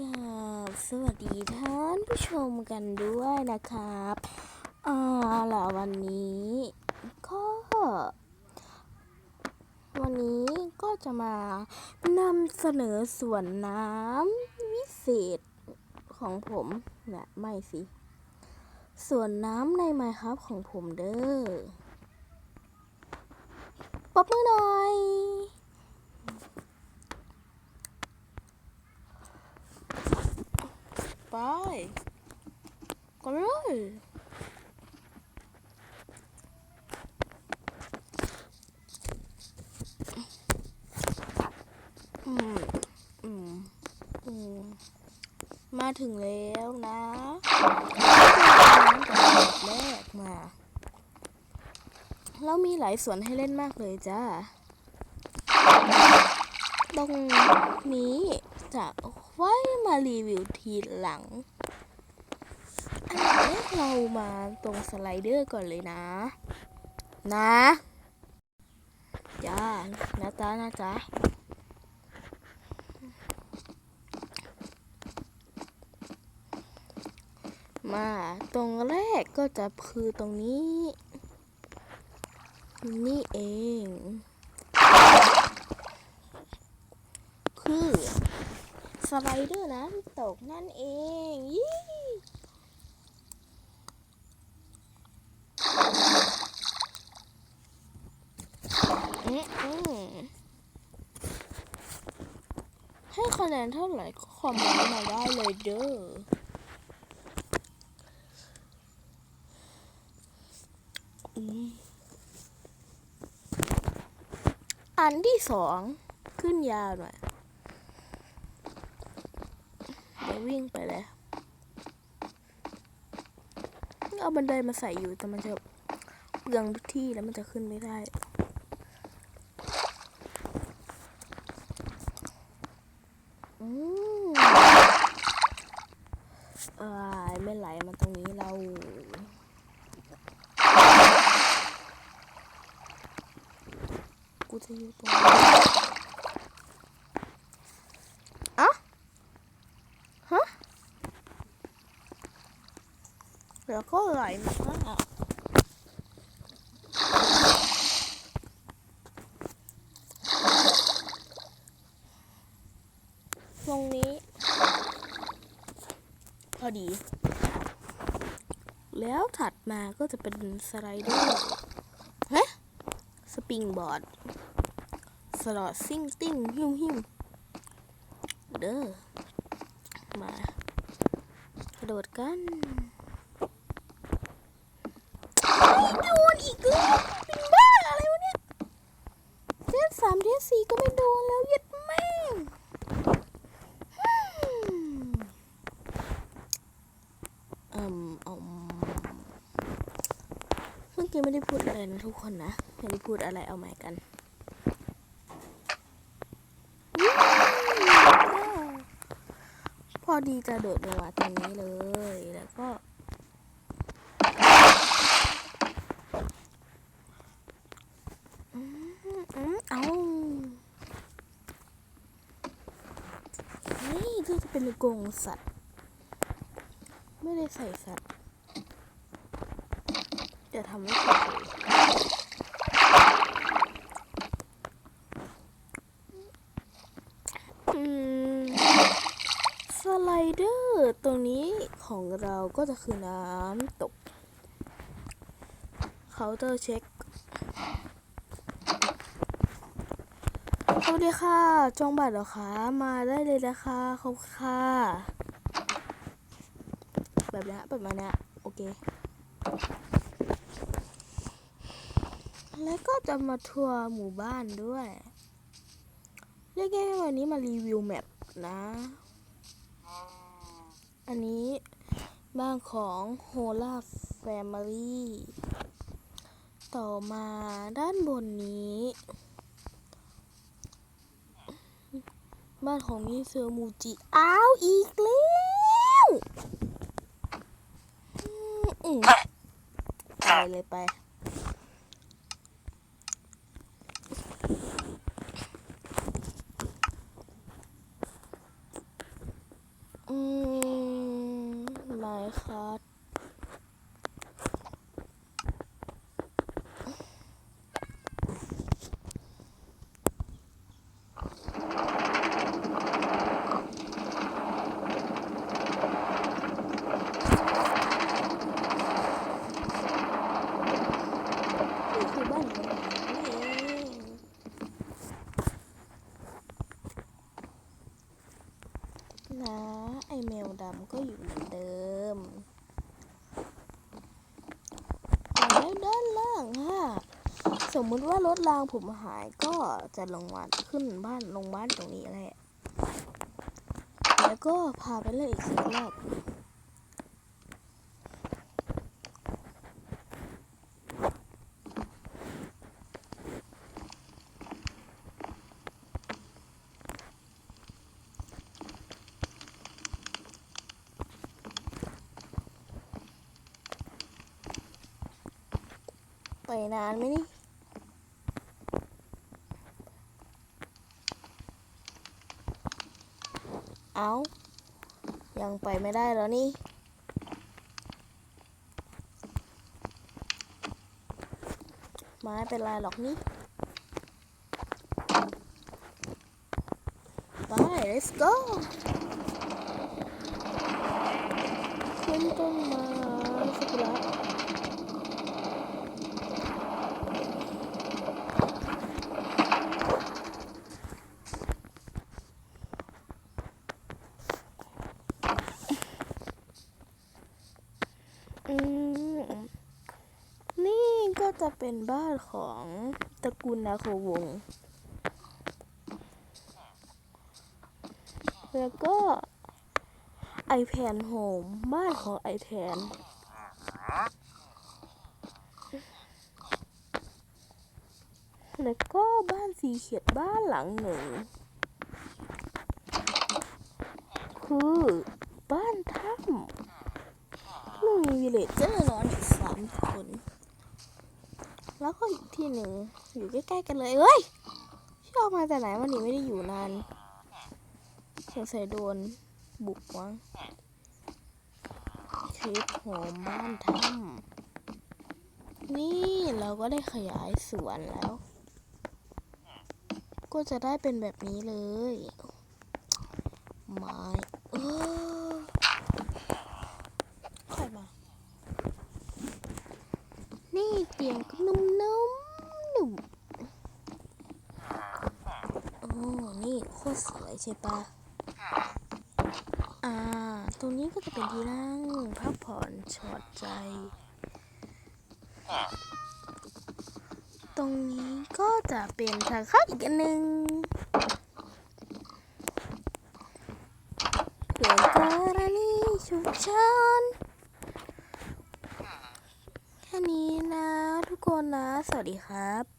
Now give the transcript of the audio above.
กับสวัสดีท่านผู้ชมกันด้วยนะครับอ่าล่ะวันนี้ก็วันนี้ก็จะมานำเสนอส่วนน้ำวิเศษของผมนะไม่สิส่วนน้ำในไมครับของผมเด้อปรบมือหน่อย ไปก็เลยอืมอืมอืมมาถึงแล้วนะแรกมา แล้วมีหลายสวนให้เล่นมากเลยจ้า ตรงนี้จะไว้มารีวิวทีหลัง อันดับแรกเรามาตรงสไลเดอร์ก่อนเลยนะ นะจ้านะจ๊ะนะจ๊ะมาตรงแรกก็จะคือตรงนี้ นี่เอง คือส ไลเดอร์น้ำตกนั่นเองยี่อืมอืมให้คะแนนเท่าไหร่ก็คอมเมนต์มาได้เลยเด้อออันที่สองขึ้นยาวหน่อย เดี๋ยววิ่งไปเลยเอาบันไดมาใส่อยู่แต่มันจะเปลืองที่แล้วมันจะขึ้นไม่ได้อืมไม่ไหลมาตรงนี้เรากูจะอยู่ตรงนี้อะฮะ แล้วก็ไหลมาข้างอะตรงนี้ พอดี แล้วถัดมาก็จะเป็นสไลเดอร์ฮะสปริงบอร์ด สลอดซิ่งติ้งหิ้วหิ้วเด้อ มากระโดดกันไม่โดนอีกแล้วเป็น บ้าอะไรวะเนี่ยเทสสามเทสสี่ก็ไม่โดนแล้วยัดแม่งอืมอืมอืมเมื่อกี้ไม่ได้พูดอะไรนะทุกคนนะ ไม่ได้พูดอะไรเอาใหม่กันพอดีจะโดดลงมาตรงนี้เลย แล้วก็ อื มอืมเอานี่จะเป็นกรงสัตว์ ไม่ได้ใส่สัตว์จะทำให้เฉยๆอืมสไลเดอร์ตรงนี้ของเราก็จะคือน้ำตกเคาน์เตอร์เช็ค สวัสดีค่ะ จองบัตรเหรอคะ มาได้เลยนะคะขอบคุณค่ะ แบบนี้แบบมาเนี้ยโอเค แล้วก็จะมาทัวร์หมู่บ้านด้วย เรียกง่ายวันนี้มารีวิวแมปนะ อันนี้บ้านของโฮล่าแฟมิลี่ ต่อมาด้านบนนี้ บ้านของมิเซอร์มูจิ อ้าว อีกแล้วไปเลยไป อืมไม่ครับ นี่คือบ้านของเรานี่เองนะไอแมวดำก็อยู่เหมือนเดิมแต่แล้ว ด้านล่างค่ะสมมุติว่ารถรางผมหายก็จะลงมาขึ้นบ้านลงบ้านตรงนี้แหละแล้วก็พาไปเลยอีกสักรอบ ไปนานไหมนี่เอายังไปไม่ได้แล้วนี่ ไม่เป็นไรหรอกนี่ ไป let's go ขึ้นต้นม้สกุระอืมนี่ก็ จะเป็นบ้านของตระกูลนาโควง แล้วก็ไอแพนโฮมบ้านของไอแพนแล้วก็บ้านสีเขียดบ้านหลังหนึ่ง คือบ้านถ้ำมีวิเลจเจอร์นอนอีกสามคน แล้วก็อีกที่หนึ่งอยู่ใกล้ๆกันเลยเฮ้ยชอบมาแต่ไหนวันนี้ไม่ได้อยู่นานสงสัยโดนบุกวังคลิปโหมบ้านถ้ำนี่เราก็ได้ขยายสวนแล้ว ก็จะได้เป็นแบบนี้เลยไม้เออ ค่อยมา นี่เตียงก็นุ่มๆนุ่มนุ่มโอ้ นี่โคตรสวยใช่ปะอ่า ตรงนี้ก็จะเป็นที่นั่งพักผ่อนชอดใจ ตรงนี้ก็จะเป็นทางเข้าอีกอันหนึ่งเผื่อกรณีฉุกเฉินแค่นี้นะทุกคนนะ สวัสดีครับ